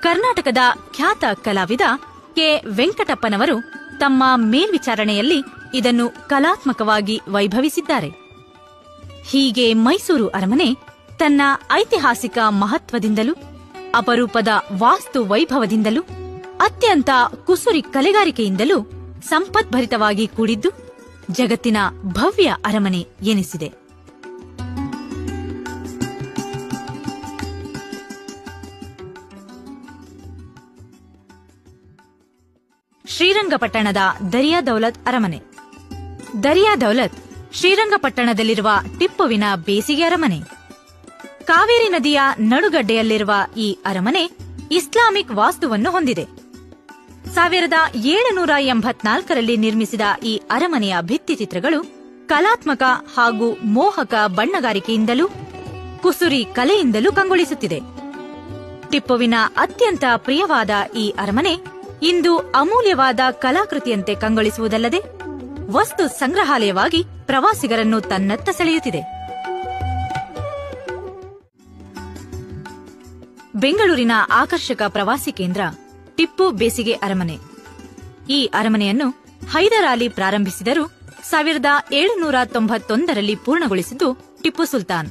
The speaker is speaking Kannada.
ಕರ್ನಾಟಕದ ಖ್ಯಾತ ಕಲಾವಿದ ಕೆ. ವೆಂಕಟಪ್ಪನವರು ತಮ್ಮ ಮೇಲ್ವಿಚಾರಣೆಯಲ್ಲಿ ಇದನ್ನು ಕಲಾತ್ಮಕವಾಗಿ ವೈಭವಿಸಿದ್ದಾರೆ. ಹೀಗೆ ಮೈಸೂರು ಅರಮನೆ ತನ್ನ ಐತಿಹಾಸಿಕ ಮಹತ್ವದಿಂದಲೂ, ಅಪರೂಪದ ವಾಸ್ತು ವೈಭವದಿಂದಲೂ, ಅತ್ಯಂತ ಕುಸುರಿ ಕಲೆಗಾರಿಕೆಯಿಂದಲೂ ಸಂಪದ್ಭರಿತವಾಗಿ ಕೂಡಿದ್ದು ಜಗತ್ತಿನ ಭವ್ಯ ಅರಮನೆ ಎನಿಸಿದೆ. ಶ್ರೀರಂಗಪಟ್ಟಣದ ದರಿಯಾ ದೌಲತ್ ಅರಮನೆ. ದರಿಯಾ ದೌಲತ್ ಶ್ರೀರಂಗಪಟ್ಟಣದಲ್ಲಿರುವ ಟಿಪ್ಪುವಿನ ಬೇಸಿಗೆ ಅರಮನೆ. ಕಾವೇರಿ ನದಿಯ ನಡುಗಡ್ಡೆಯಲ್ಲಿರುವ ಈ ಅರಮನೆ ಇಸ್ಲಾಮಿಕ್ ವಾಸ್ತುವನ್ನು ಹೊಂದಿದೆ. ಸಾವಿರದ ಏಳುನೂರ ಎಂಬತ್ನಾಲ್ಕರಲ್ಲಿ ನಿರ್ಮಿಸಿದ ಈ ಅರಮನೆಯ ಭಿತ್ತಿಚಿತ್ರಗಳು ಕಲಾತ್ಮಕ ಹಾಗೂ ಮೋಹಕ ಬಣ್ಣಗಾರಿಕೆಯಿಂದಲೂ ಕುಸುರಿ ಕಲೆಯಿಂದಲೂ ಕಂಗೊಳಿಸುತ್ತಿದೆ. ಟಿಪ್ಪುವಿನ ಅತ್ಯಂತ ಪ್ರಿಯವಾದ ಈ ಅರಮನೆ ಇಂದು ಅಮೂಲ್ಯವಾದ ಕಲಾಕೃತಿಯಂತೆ ಕಂಗೊಳಿಸುವುದಲ್ಲದೆ, ವಸ್ತು ಸಂಗ್ರಹಾಲಯವಾಗಿ ಪ್ರವಾಸಿಗರನ್ನು ತನ್ನತ್ತ ಸೆಳೆಯುತ್ತಿದೆ. ಬೆಂಗಳೂರಿನ ಆಕರ್ಷಕ ಪ್ರವಾಸಿ ಕೇಂದ್ರ ಟಿಪ್ಪು ಬೇಸಿಗೆ ಅರಮನೆ. ಈ ಅರಮನೆಯನ್ನು ಹೈದರ್ ಅಲಿ ಪ್ರಾರಂಭಿಸಿದರೂ ಸಾವಿರದ ಏಳುನೂರ ತೊಂಬತ್ತೊಂದರಲ್ಲಿ ಪೂರ್ಣಗೊಳಿಸಿದ್ದು ಟಿಪ್ಪು ಸುಲ್ತಾನ್.